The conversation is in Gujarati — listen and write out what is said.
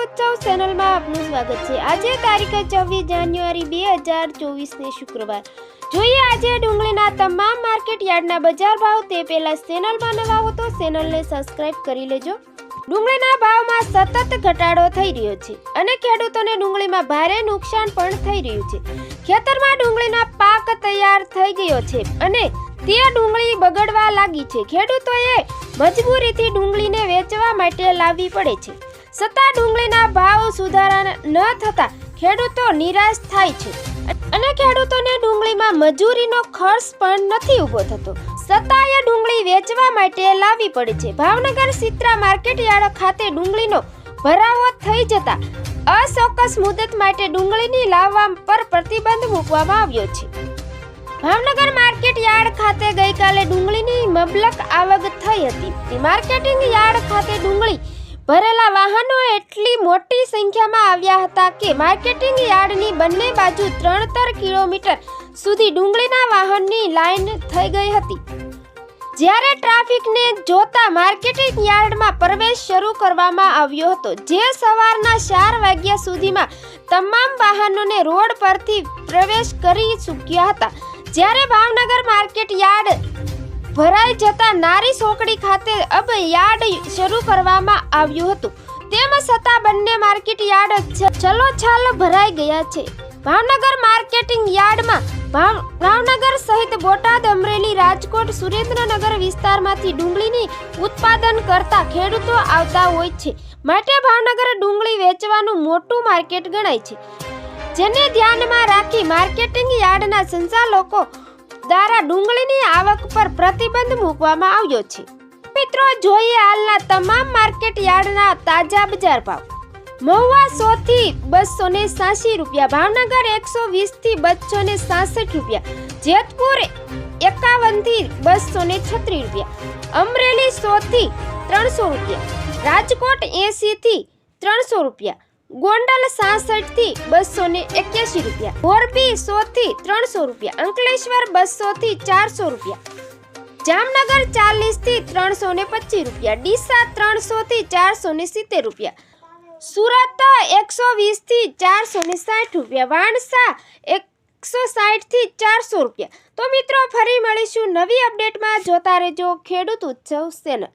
ઉત્સવ ચેનલમાં આપનું સ્વાગત છે. આજે તારીખ ચોવીસ જાન્યુઆરી બે હજાર ચોવીસને શુક્રવાર. જોઈએ આજે ડુંગળીના તમામ માર્કેટ યાર્ડના બજાર ભાવ, તે પહેલા ચેનલમાં નવા હો તો ચેનલને સબસ્ક્રાઇબ કરી લેજો. ડુંગળીના ભાવમાં સતત ઘટાડો થઈ રહ્યો છે અને ખેડૂતોને ડુંગળીમાં ભારે નુકસાન પણ થઈ રહ્યું છે. ખેતરમાં ડુંગળીનો પાક તૈયાર થઈ ગયો છે અને તે ડુંગળી બગડવા લાગી છે. ખેડૂતોએ મજબૂરીથી ડુંગળીને વેચવા માટે લાવવી પડે છે. છતાં ડુંગળીના ભાવ સુધારા ન થતા ખેડૂતો નિરાશ થાય છે. અને ખેડૂતોને ડુંગળીમાં મજૂરીનો ખર્ચ પણ નથી ઊભો થતો. છતાંય ડુંગળી વેચવા માટે લાવવી પડે છે. ભાવનગર સિત્રા માર્કેટ યાર્ડ ખાતે ડુંગળીનો ભરાવો થઈ જતા અચોક્કસ મુદત માટે ડુંગળીની લાવવા પર પ્રતિબંધ મૂકવામાં આવ્યો છે. ભાવનગર માર્કેટ યાર્ડ ખાતે ગઈકાલે ડુંગળીની મબલક આવક થઈ હતી. માર્કેટિંગ યાર્ડ ખાતે ડુંગળી ભરેલા વાહનો એટલી મોટી સંખ્યામાં આવ્યા હતા કે માર્કેટિંગ યાર્ડની બંને બાજુ ત્રણતર કિલોમીટર સુધી ડુંગળીના વાહનની લાઈન થઈ ગઈ હતી. જ્યારે ટ્રાફિકને જોતા માર્કેટિંગ યાર્ડમાં પ્રવેશ શરૂ કરવામાં આવ્યો હતો, જે સવારના ચાર વાગ્યા સુધીમાં તમામ વાહનોને રોડ પરથી પ્રવેશ કરી ચૂક્યા હતા. જ્યારે ભાવનગર માર્કેટ યાર્ડ ભરાઈ જતા નારી સોકડી ખાતે અબ યાર્ડ શરૂ કરવામાં આવ્યું હતું. તેમ છતાં બંને માર્કેટ યાર્ડ છલોછાલ ભરાઈ ગયા છે. ભાવનગર માર્કેટિંગ યાર્ડમાં ભાવ- ભાવનગર સહિત બોટાદ, અમરેલી, રાજકોટ, સુરેન્દ્રનગર વિસ્તારમાંથી ડુંગળીની ઉત્પાદન કરતા ખેડૂતો આવતા હોય છે. માટે ભાવનગર ડુંગળી વેચવાનું મોટું માર્કેટ ગણાય છે. જેને ધ્યાનમાં રાખી માર્કેટિંગ યાર્ડના સંચાલકો દ્વારા ડુંગળીની આવક પર પ્રતિબંધ મૂકવામાં આવ્યો છે. મિત્રો, જોઈએ હાલના તમામ માર્કેટ યાર્ડના તાજા બજાર ભાવ. મહુવા સો થી બસો ને સાસી રૂપિયા, ભાવનગર એકસો વીસથી બસો ને સાસઠ રૂપિયા, જેતપુર એકાવનથી બસો ને છત્રીસ રૂપિયા, અમરેલી સો થી ત્રણસો રૂપિયા, રાજકોટ એસી થી ત્રણસો રૂપિયા ગોંડલ સાસઠથી બસો ને એક્યાસી રૂપિયા. મોરબી સો થી ત્રણસો રૂપિયા. અંકલેશ્વર બસો થી ચારસો રૂપિયા. જામનગર ચાલીસથી ત્રણસો ને પચીસ રૂપિયા. ડીસા ત્રણસો થી ચારસો ને સિત્તેર રૂપિયા. સુરત એકસો વીસથી ચારસો ને સાઠ રૂપિયા. વાણસા એકસો સાઠથી ચારસો રૂપિયા. તો મિત્રો, ફરી મળીશું નવી અપડેટમાં. જોતા રહેજો ખેડૂત ઉત્સવ ચેનલ